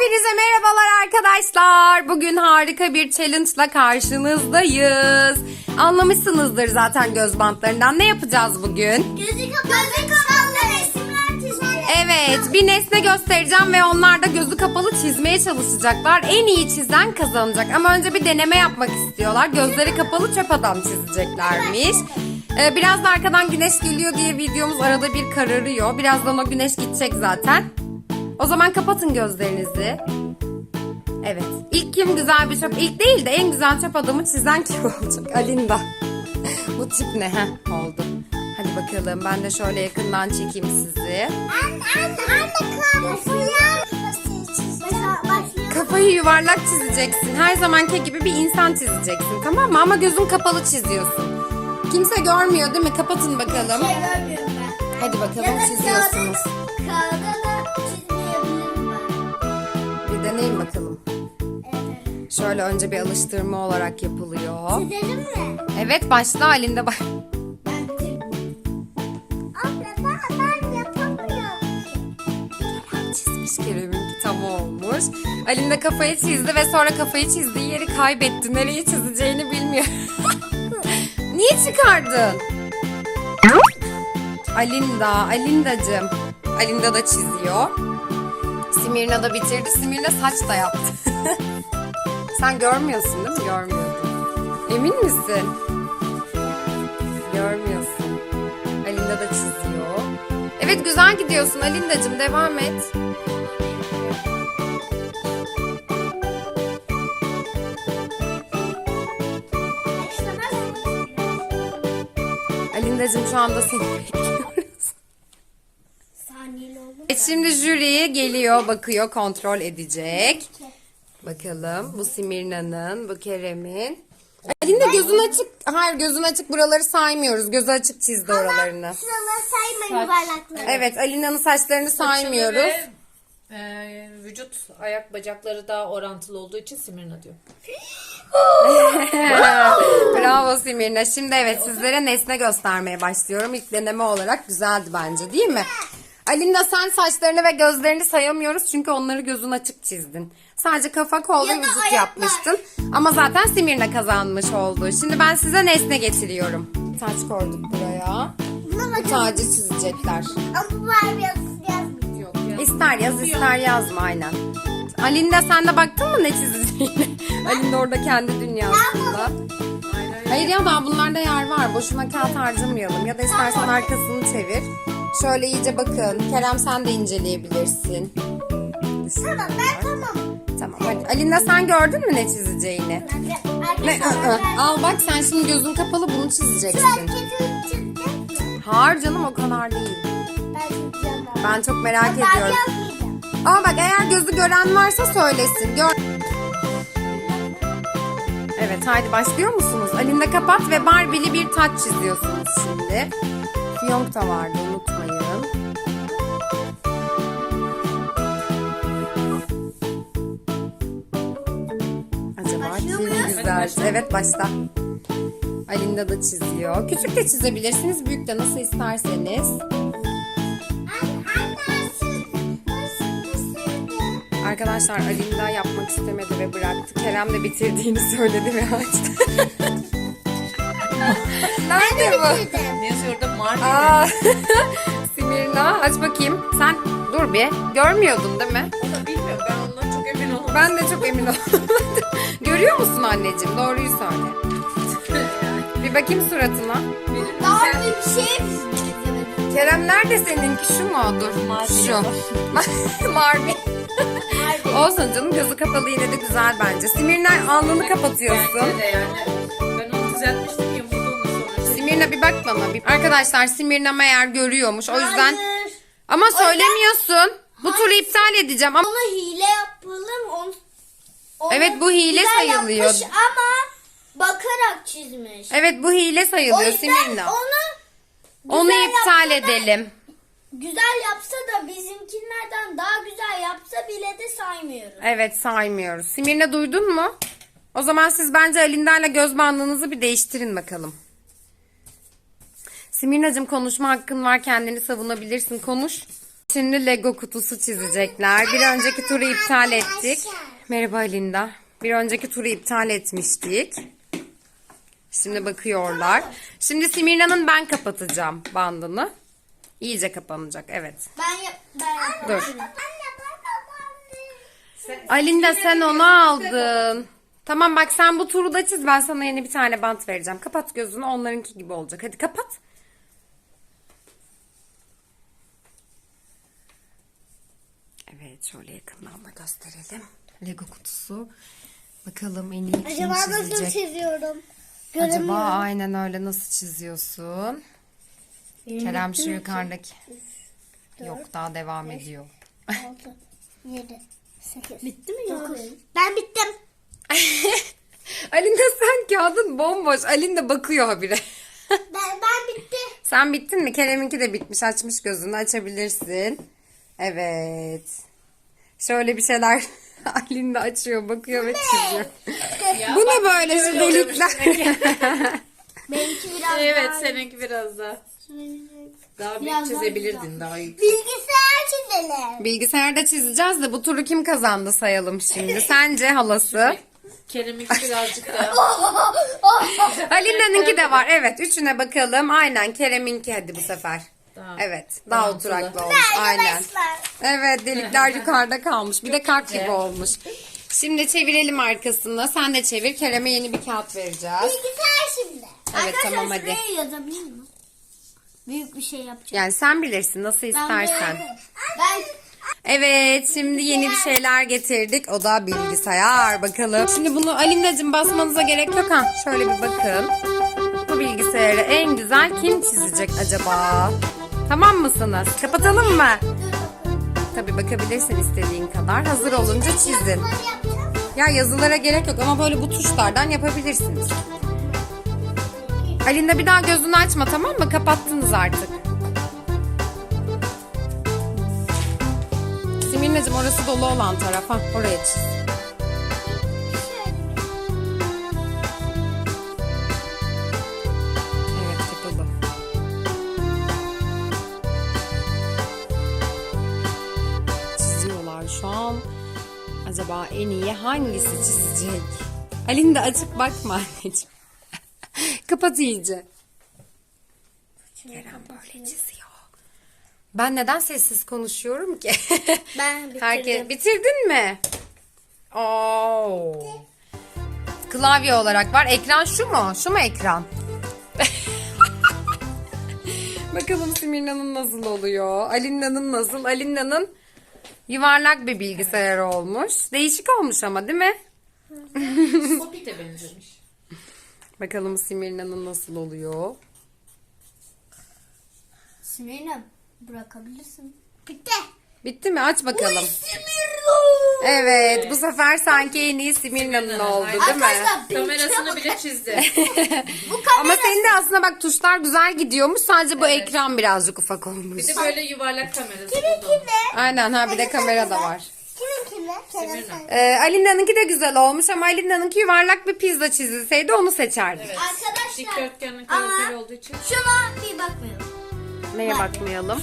Hepinize merhabalar arkadaşlar. Bugün harika bir challenge ile karşınızdayız. Anlamışsınızdır zaten göz bantlarından. Ne yapacağız bugün? Gözü kapalı. Gözü kapalı resimler çizelim. Evet, bir nesne göstereceğim ve onlar da gözü kapalı çizmeye çalışacaklar. En iyi çizen kazanacak. Ama önce bir deneme yapmak istiyorlar. Gözleri kapalı çöp adam çizeceklermiş. Ee, biraz da arkadan güneş geliyor diye videomuz arada bir kararıyor. Birazdan o güneş gidecek zaten. O zaman kapatın gözlerinizi. Evet. İlk kim güzel bir çöp... ilk değil de en güzel çöp adamı çizen kim olacak? Alinda. Bu tip ne? Heh, oldu. Hadi bakalım. Ben de şöyle yakından çekeyim sizi. Anne anne anne kafayı. Kafayı yuvarlak çizeceksin. Her zamanki gibi bir insan çizeceksin. Tamam mı? Ama gözün kapalı çiziyorsun. Kimse görmüyor değil mi? Kapatın bakalım. Şey görmüyorum ben. Hadi bakalım çiziyorsunuz. kağıda- Kağıda Şöyle önce bir alıştırma olarak yapılıyor. Çizelim mi? Evet başla halinde bak. Çizmiş Kerem'inki tam olmuş. Alinde kafayı çizdi ve sonra kafayı çizdiği yeri kaybetti. Nereyi çizeceğini bilmiyor. Niye çıkardın? Alinda, Alindacığım. Alinda da çiziyor. Simirna da bitirdi. Simirna saç da yaptı. Sen görmüyorsun değil mi? Görmüyordun. Emin misin? Görmüyorsun. Alinda da çiziyor. Evet güzel gidiyorsun Alindacığım devam et. Alindacığım şu anda seni bekliyoruz. Saniyeli oldu. Evet şimdi jüri geliyor bakıyor kontrol edecek. Bakalım bu Simirna'nın bu Kerem'in. Alinde gözün açık. Hayır gözün açık buraları saymıyoruz. Gözü açık çizdi oralarını. Şuraları sayma yuvarlakları. Evet Alina'nın saçlarını saymıyoruz. Ve, e, vücut ayak bacakları daha orantılı olduğu için Simirna diyor. Bravo Simirna. Şimdi evet sizlere nesne göstermeye başlıyorum. İlk deneme olarak güzeldi bence değil mi? Alinda sen saçlarını ve gözlerini sayamıyoruz çünkü onları gözün açık çizdin. Sadece kafa, kol ve Ya da vücut ayaklar. yapmıştın. Ama zaten Simirna kazanmış oldu. Şimdi ben size nesne getiriyorum. Taç koyduk buraya. Buna Bu tacı çizecekler. Ama bu var biraz yazmıyor. Yok ya. İster yaz ister yazma aynen. Alinda sen de baktın mı ne çizeceğine? Alinda orada kendi dünyasında. Hayır ya daha bunlarda yer var. Boşuna kağıt harcamayalım. Ya da istersen arkasını çevir. Şöyle iyice bakın. Kerem sen de inceleyebilirsin. Tamam ben tamam. Tamam hadi. Alinda sen gördün mü ne çizeceğini? Ne? ı, ı. Al bak sen şimdi gözün kapalı bunu çizeceksin. Hayır canım o kadar değil. Ben çok merak ediyorum. Ama bak eğer gözü gören varsa söylesin. Gör. Evet haydi başlıyor musunuz? Alinda kapat ve Barbie'li bir taç çiziyorsunuz şimdi. Fiyonk da vardı unutmayın. Güzel? Evet başla. Alinda da çiziyor. Küçük de çizebilirsiniz, büyük de nasıl isterseniz. Arkadaşlar Alinda yapmak istemedi ve bıraktı. Kerem de bitirdiğini söyledi ve açtı. Nerede bu? Ne yazıyor orada? Marmara. Aa, Simirna aç bakayım. Sen dur bir. Görmüyordun değil mi? Onu bilmiyorum. Ben ondan çok emin olamadım. Ben de çok emin oldum. Görüyor musun anneciğim? Doğruyu söyle. Bir bakayım suratına. Daha bir şey. Kerem nerede seninki? Şu mu? Dur. Şu. Mavi. Olsun canım gözü kapalı yine de güzel bence. Simirna alnını kapatıyorsun. Bence de yani. Ben onu düzeltmiştim ya. Burada onu sonra. Simirna bir bak bana. Bir... Arkadaşlar Simirna meğer görüyormuş. O yüzden Hayır. ama söylemiyorsun. Bu turu iptal edeceğim ama Ona hile yapalım. Onu, onu Evet, bu hile güzel sayılıyor. yapmış ama bakarak çizmiş. evet bu hile o sayılıyor yüzden Simirna. onu Onu güzel iptal yapsa da- edelim. güzel yapsa da bizimkilerden daha güzel yapsa bile de saymıyoruz. Evet saymıyoruz. Simirna duydun mu? O zaman siz bence Alinda'yla göz bandınızı bir değiştirin bakalım. Simirnacığım konuşma hakkın var kendini savunabilirsin konuş. Şimdi Lego kutusu çizecekler. Bir önceki turu iptal ettik. Merhaba Linda. Bir önceki turu iptal etmiştik. Şimdi bakıyorlar. Şimdi Simirna'nın ben kapatacağım bandını. İyice kapanacak evet. Ben yap ben Dur. Alinda sen onu aldın. Tamam bak sen bu turu da çiz. Ben sana yeni bir tane bant vereceğim. Kapat gözünü onlarınki gibi olacak. Hadi kapat. Evet şöyle yakından da gösterelim. Lego kutusu. Bakalım en iyi kim Acaba nasıl çizecek? çiziyorum? Acaba aynen öyle nasıl çiziyorsun? Kerem şu yukarıdaki. Yok daha devam ediyor. 6, 7, 8. Bitti mi 9. Ben bittim. Alinda sen kağıdın bomboş. Alinda bakıyor habire. Ben, ben bitti. Sen bittin mi? Kerem'inki de bitmiş. Açmış gözünü. Açabilirsin. Evet. Şöyle bir şeyler Alinda açıyor, bakıyor ve çiziyor. Bu ne böyle şu delikler? Benimki biraz Evet daha... seninki biraz daha. Daha büyük Biraz daha çizebilirdin daha büyük. Bilgisayar çizelim. Bilgisayarda çizeceğiz de bu turu kim kazandı sayalım şimdi. Sence halası? Kerem'inki birazcık daha. Alinda'nınki de var. Evet. Üçüne bakalım. Aynen. Kerem'inki hadi bu sefer. Daha Evet. Daha oturaklı olmuş. Aynen. Arkadaşlar. Evet delikler yukarıda kalmış. Bir de kalp gibi olmuş. Şimdi çevirelim arkasını. Sen de çevir. Kerem'e yeni bir kağıt vereceğiz. Bilgisayar şimdi. Evet, tamam, hadi. yazabilir miyim? Büyük bir şey yapacağım. Yani sen bilirsin nasıl Ben istersen. buraya- Ben Evet şimdi yeni bir şeyler getirdik. O da bilgisayar. Bakalım. Şimdi bunu Alinda'cığım basmanıza gerek yok ha. Şöyle bir bakın. Bu bilgisayarı en güzel kim çizecek acaba? Tamam mısınız? Kapatalım mı? Tabii bakabilirsin istediğin kadar. Hazır olunca çizin. Ya yazılara gerek yok ama böyle bu tuşlardan yapabilirsiniz. Alinda bir daha gözünü açma tamam mı? Kapattınız artık. Simirnacığım orası dolu olan tarafa. Oraya çiz. En iyi hangisi çizecek? Alinda açıp bakma anneciğim. Kapat iyice. Kerem böyle çiziyor. Ben neden sessiz konuşuyorum ki? Ben bitirdim. Herkes bitirdin mi? Oo. Klavye olarak var. Ekran şu mu? Şu mu ekran? Bakalım Simirna'nın nasıl oluyor? Alinda'nın nasıl? Alinda'nın yuvarlak bir bilgisayar olmuş. Değişik olmuş ama değil mi? Hobbit'e benzemiş. Bakalım Simirna'nın nasıl oluyor? Simirna bırakabilirsin. Bitti. Bitti mi? Aç bakalım. Simirna. Evet, bu sefer sanki en iyi Simirna'nın oldu değil mi? Arkadaşlar Kamerasını bile çizdi. bu kamera Ama senin de aslında bak tuşlar güzel gidiyormuş. Sadece bu ekran birazcık ufak olmuş. Bir de böyle yuvarlak kamerası kimde? Aynen ha bir de kamera da var. Kimin? Kerem sen. Ee, Alinda'nınki de güzel olmuş ama Alinda'nınki yuvarlak bir pizza çizilseydi onu seçerdik. Evet. Arkadaşlar, Dikdörtgenin ama- karakteri olduğu için. Şuna bir bakmayalım. Neye bakmayalım?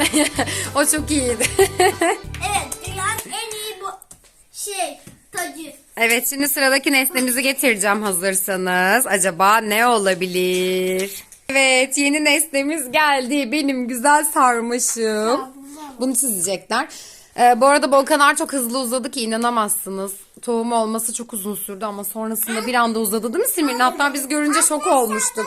o çok iyiydi. Evet dünyanın en iyi bu şey tacı. evet şimdi sıradaki nesnemizi getireceğim hazırsanız. Acaba ne olabilir? Evet yeni nesnemiz geldi. Benim güzel sarmaşım. Bunu çizecekler. Ee, bu arada kadar çok hızlı uzadı ki inanamazsınız. Tohum olması çok uzun sürdü ama sonrasında bir anda uzadı değil mi Simir'in? Hatta biz görünce şok olmuştuk.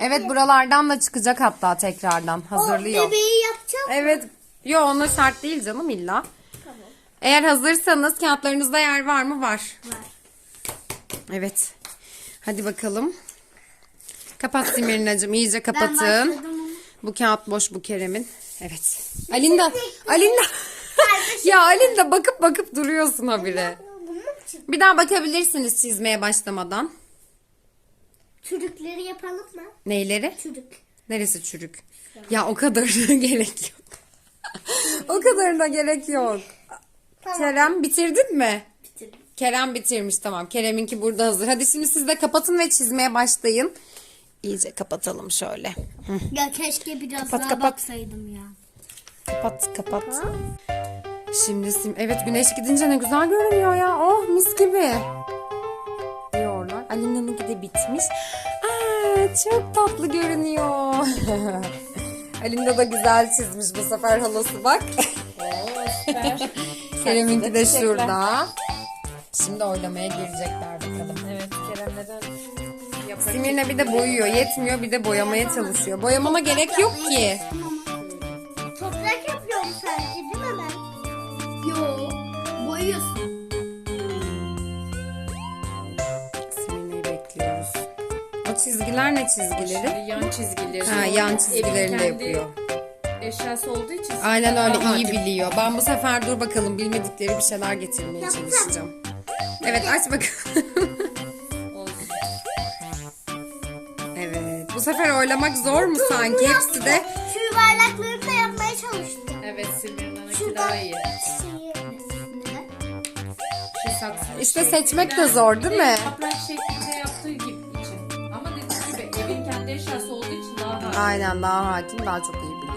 Evet buralardan da çıkacak hatta tekrardan hazırlıyor. Bebeği yapacağım. Evet. Yo ona şart değil canım illa. Eğer hazırsanız kağıtlarınızda yer var mı? Var. Var. Evet. Hadi bakalım. Kapat Simirinacığım. iyice kapatın. Bu kağıt boş bu Kerem'in. Evet. Alinda. Alinda. ya Alinda bakıp bakıp duruyorsun habire. Bir daha bakabilirsiniz çizmeye başlamadan. Çürükleri yapalım mı? Neyleri? Çürük. Neresi çürük? Ya o kadarına gerek yok. o kadarına gerek yok. Kerem bitirdin mi? Bitirdim. Kerem bitirmiş tamam. Kerem'inki burada hazır. Hadi şimdi siz de kapatın ve çizmeye başlayın. İyice kapatalım şöyle. Ya keşke biraz Kapat, daha kapat. baksaydım ya. Kapat kapat. Şimdi sim evet güneş gidince ne güzel görünüyor ya. Oh mis gibi. De bitmiş. Aa, çok tatlı görünüyor. Alina da güzel çizmiş bu sefer halası bak. Kerem'inki de şurada. Şimdi oylamaya girecekler bakalım. Evet Kerem neden yapar? Simirne bir de boyuyor. Yetmiyor bir de boyamaya çalışıyor. Boyamana gerek yok ki. Toprak yapıyorum sanki değil mi ben? Yo. Boyuyorsun. Çizgiler ne çizgileri? Yan çizgileri. Ha, yan çizgilerini de yapıyor. Eşyası olduğu için. Aynen öyle daha iyi hakim. biliyor. Ben bu sefer dur bakalım bilmedikleri bir şeyler getirmeye çalışacağım. Evet aç bakalım. Olsun. evet. Bu sefer oylamak zor mu sanki? Hepsi de Şu yuvarlakları da yapmaya çalıştım. Evet Simirna'nınki daha iyi. Şeyi, neden? Şu saksı. İşte seçmek de zor değil mi? Yaprak şeklinde aynen daha hakim daha çok iyi biliyor.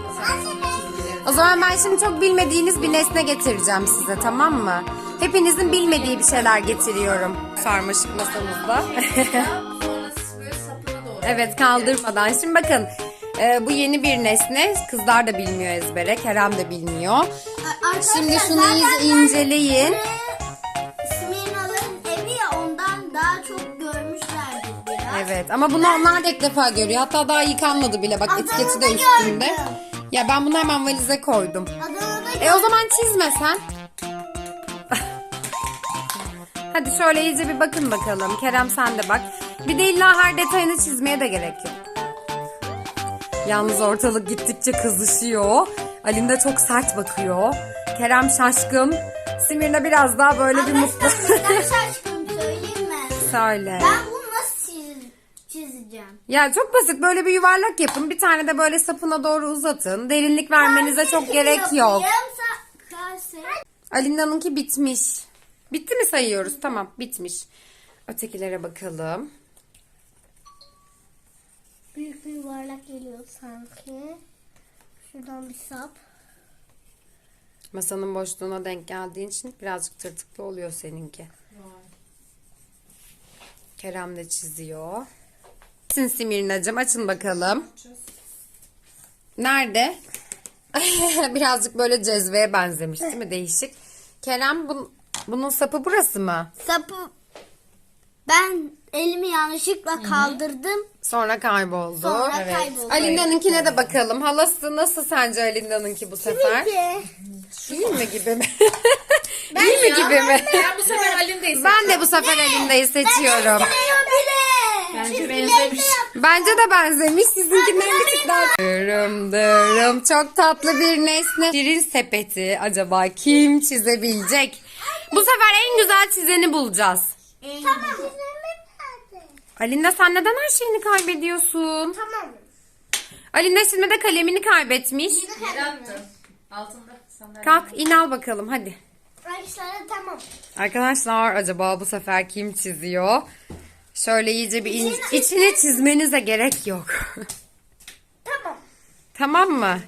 O zaman ben şimdi çok bilmediğiniz bir nesne getireceğim size tamam mı? Hepinizin bilmediği bir şeyler getiriyorum sarmaşık masamızda. Sonra böyle sapına doğru. evet kaldırmadan. Şimdi bakın e, bu yeni bir nesne. Kızlar da bilmiyor ezbere. Kerem de bilmiyor. Şimdi şunu iyice inceleyin. Evet ama bunu onlar da ilk defa görüyor. Hatta daha yıkanmadı bile. Bak etiketi de üstünde. gördüm. Ya ben bunu hemen valize koydum. Adana'da E o zaman çizme sen. Hadi şöyle iyice bir bakın bakalım. Kerem sen de bak. Bir de illa her detayını çizmeye de gerek yok. Yalnız ortalık gittikçe kızışıyor. Alin de çok sert bakıyor. Kerem şaşkın. Simir'le biraz daha böyle bir mutlu. Arkadaşlar neden şaşkın söyleyeyim mi? Söyle. Ben Ya çok basit böyle bir yuvarlak yapın. Bir tane de böyle sapına doğru uzatın. Derinlik vermenize çok gerek yok. Alinda'nınki bitmiş. Bitti mi sayıyoruz? Tamam bitmiş. Ötekilere bakalım. Büyük bir yuvarlak geliyor sanki. Şuradan bir sap. Masanın boşluğuna denk geldiğin için birazcık tırtıklı oluyor seninki. Kerem de çiziyor. Sin Simirnacığım açın bakalım. Nerede? birazcık böyle cezveye benzemiş değil mi? Değişik. Kerem bun- bunun sapı burası mı? Sapı ben elimi yanlışlıkla kaldırdım. Sonra kayboldu. Sonra kayboldu. Alinda'nınkine de bakalım. Halası nasıl sence Alinda'nınki bu sefer? Ki. İyi mi gibi mi? İyi mi gibi mi? Ben bu sefer Alin'deyiz. Ben de bu sefer Alinda'yı seçiyorum. Bence benzemiş. Bence de benzemiş. Sizinkinden bir tık daha. Dırım dırım. Çok tatlı bir nesne. Şirin sepeti. Acaba kim çizebilecek? Bu sefer en güzel çizeni bulacağız. Tamam. Alinda sen neden her şeyini kaybediyorsun? Tamam. Alinda şimdi de kalemini kaybetmiş. Yere. Altında sandalye. Kalk in al bakalım hadi. Arkadaşlar tamam. Arkadaşlar acaba bu sefer kim çiziyor? Şöyle iyice bir in- içine çizmenize gerek yok. Tamam. tamam mı?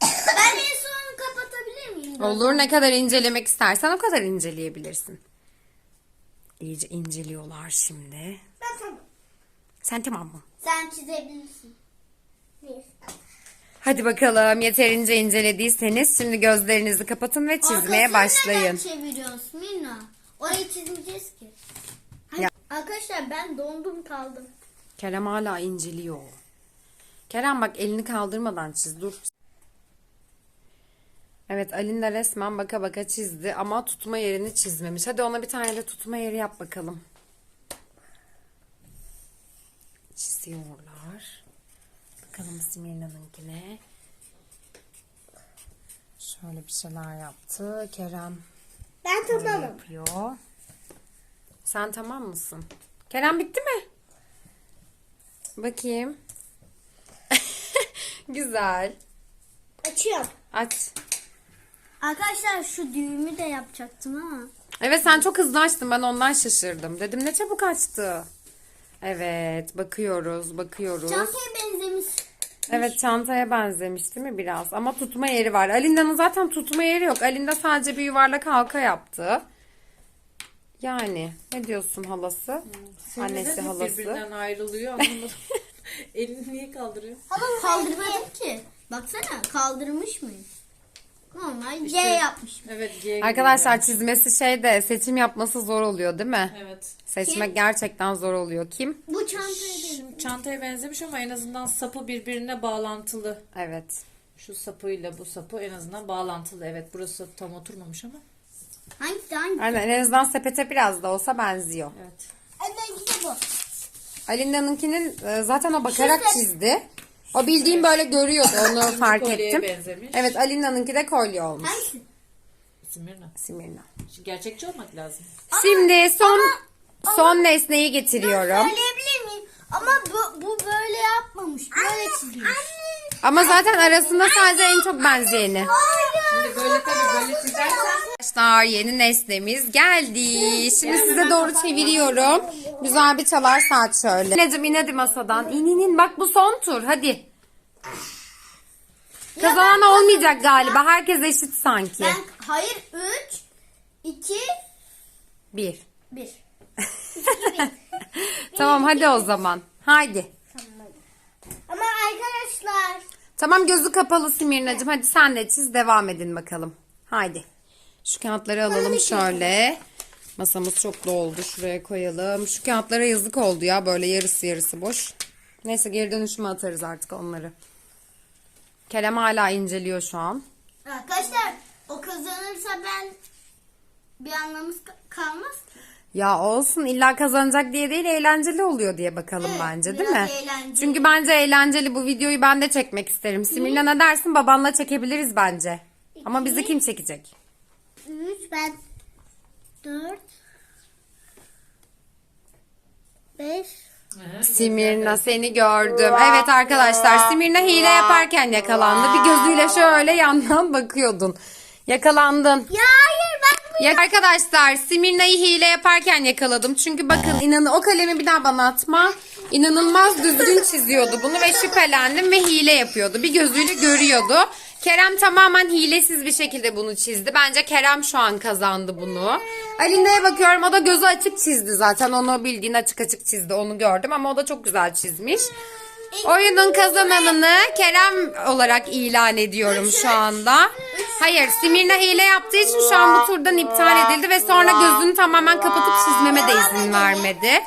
Ben en son kapatabilir miyim? Olur ne kadar incelemek istersen o kadar inceleyebilirsin. İyice inceliyorlar şimdi. Ben tamam. Sen tamam mı? Sen çizebilirsin. Bir. Hadi bakalım yeterince incelediyseniz şimdi gözlerinizi kapatın ve çizmeye Arkasını başlayın. neden çeviriyorsun Mina? Orayı çizmeyeceğiz ki. Ya. Arkadaşlar ben dondum kaldım. Kerem hala inceliyor. Kerem bak elini kaldırmadan çiz dur. Evet Alinda resmen baka baka çizdi ama tutma yerini çizmemiş. Hadi ona bir tane de tutma yeri yap bakalım. Çiziyorlar. Bakalım Simirna'nınkine. Şöyle bir şeyler yaptı. Kerem Ben tamamım. yapıyor. Sen tamam mısın? Kerem bitti mi? Bakayım. Güzel. Açıyorum. Aç. Arkadaşlar şu düğümü de yapacaktım ama. Evet sen çok hızlı açtın ben ondan şaşırdım. Dedim ne çabuk açtı. Evet bakıyoruz bakıyoruz. Çantaya benzemiş. Evet çantaya benzemiş değil mi biraz? Ama tutma yeri var. Alinda'nın zaten tutma yeri yok. Alinda sadece bir yuvarlak halka yaptı. Yani ne diyorsun halası? Annesi Neden hep halası. birbirinden ayrılıyor anlamadım. Elini niye kaldırıyor? Kaldırmadım ki. Baksana kaldırmış mıyım? Normal C yapmış. Evet G Arkadaşlar yani. çizmesi şey de seçim yapması zor oluyor değil mi? Evet. Seçmek gerçekten zor oluyor. Kim? Bu. Şimdi çantaya benzemiş ama en azından sapı birbirine bağlantılı. Evet. Şu sapıyla bu sapı en azından bağlantılı. Evet burası tam oturmamış ama. Hangisi hangi? Aynen en azından sepete biraz da olsa benziyor. Evet. Evet bu. Alinda'nınkinin e, zaten o bakarak Şu- çizdi. O bildiğim böyle görüyordu onu fark kolyeye ettim. benzemiş. Evet Alinda'nınki de kolye olmuş. Hangisi? Simirna. Simirna. Şimdi gerçekçi olmak lazım. Şimdi son son nesneyi getiriyorum. Söyleyebilir? Ama bu, bu böyle yapmamış. Böyle çizmiş. Ama zaten arasında sadece en çok benzeyeni. Şimdi böyle tabii böyle çizersen Arkadaşlar yeni nesnemiz geldi. Şimdi size doğru çeviriyorum. Güzel bir çalar saat şöyle. İneciğim in hadi masadan. İn in in. Bak bu son tur hadi. Kazanan olmayacak galiba. Herkes eşit sanki. Ben hayır 3 2 Bir. 1. Tamam hadi o zaman. Haydi. Ama arkadaşlar Tamam gözü kapalı Simirnacığım. Hadi sen de çiz devam edin bakalım. Haydi. Şu kağıtları alalım şöyle. Masamız çok doldu. Şuraya koyalım. Şu kağıtlara yazık oldu ya. Böyle yarısı yarısı boş. Neyse geri dönüşüme atarız artık onları. Kerem hala inceliyor şu an. arkadaşlar o kazanırsa ben bir anlamız ka- kalmaz. Ya olsun illa kazanacak diye değil eğlenceli oluyor diye bakalım Evet, bence değil mi? biraz eğlenceli. Çünkü bence eğlenceli bu videoyu ben de çekmek isterim. Simirna ne dersin babanla çekebiliriz bence. Ama bizi kim çekecek? 3 ben 4 5 Simirna seni gördüm. Evet arkadaşlar Simirna hile yaparken yakalandı. Bir gözüyle şöyle yandan bakıyordun. Yakalandın. Ya hayır ben Ya arkadaşlar Simirna'yı hile yaparken yakaladım. Çünkü bakın inanın o kalemi bir daha bana atma. İnanılmaz düzgün çiziyordu bunu ve şüphelendim ve hile yapıyordu. Bir gözüyle görüyordu. Kerem tamamen hilesiz bir şekilde bunu çizdi. Bence Kerem şu an kazandı bunu. Alina'ya bakıyorum o da gözü açık çizdi zaten. Onu bildiğin açık açık çizdi onu gördüm ama o da çok güzel çizmiş. Oyunun kazananını Kerem olarak ilan ediyorum şu anda. Hayır Simirna hile yaptığı için şu an bu turdan iptal edildi ve sonra gözünü tamamen kapatıp çizmeme de izin vermedi.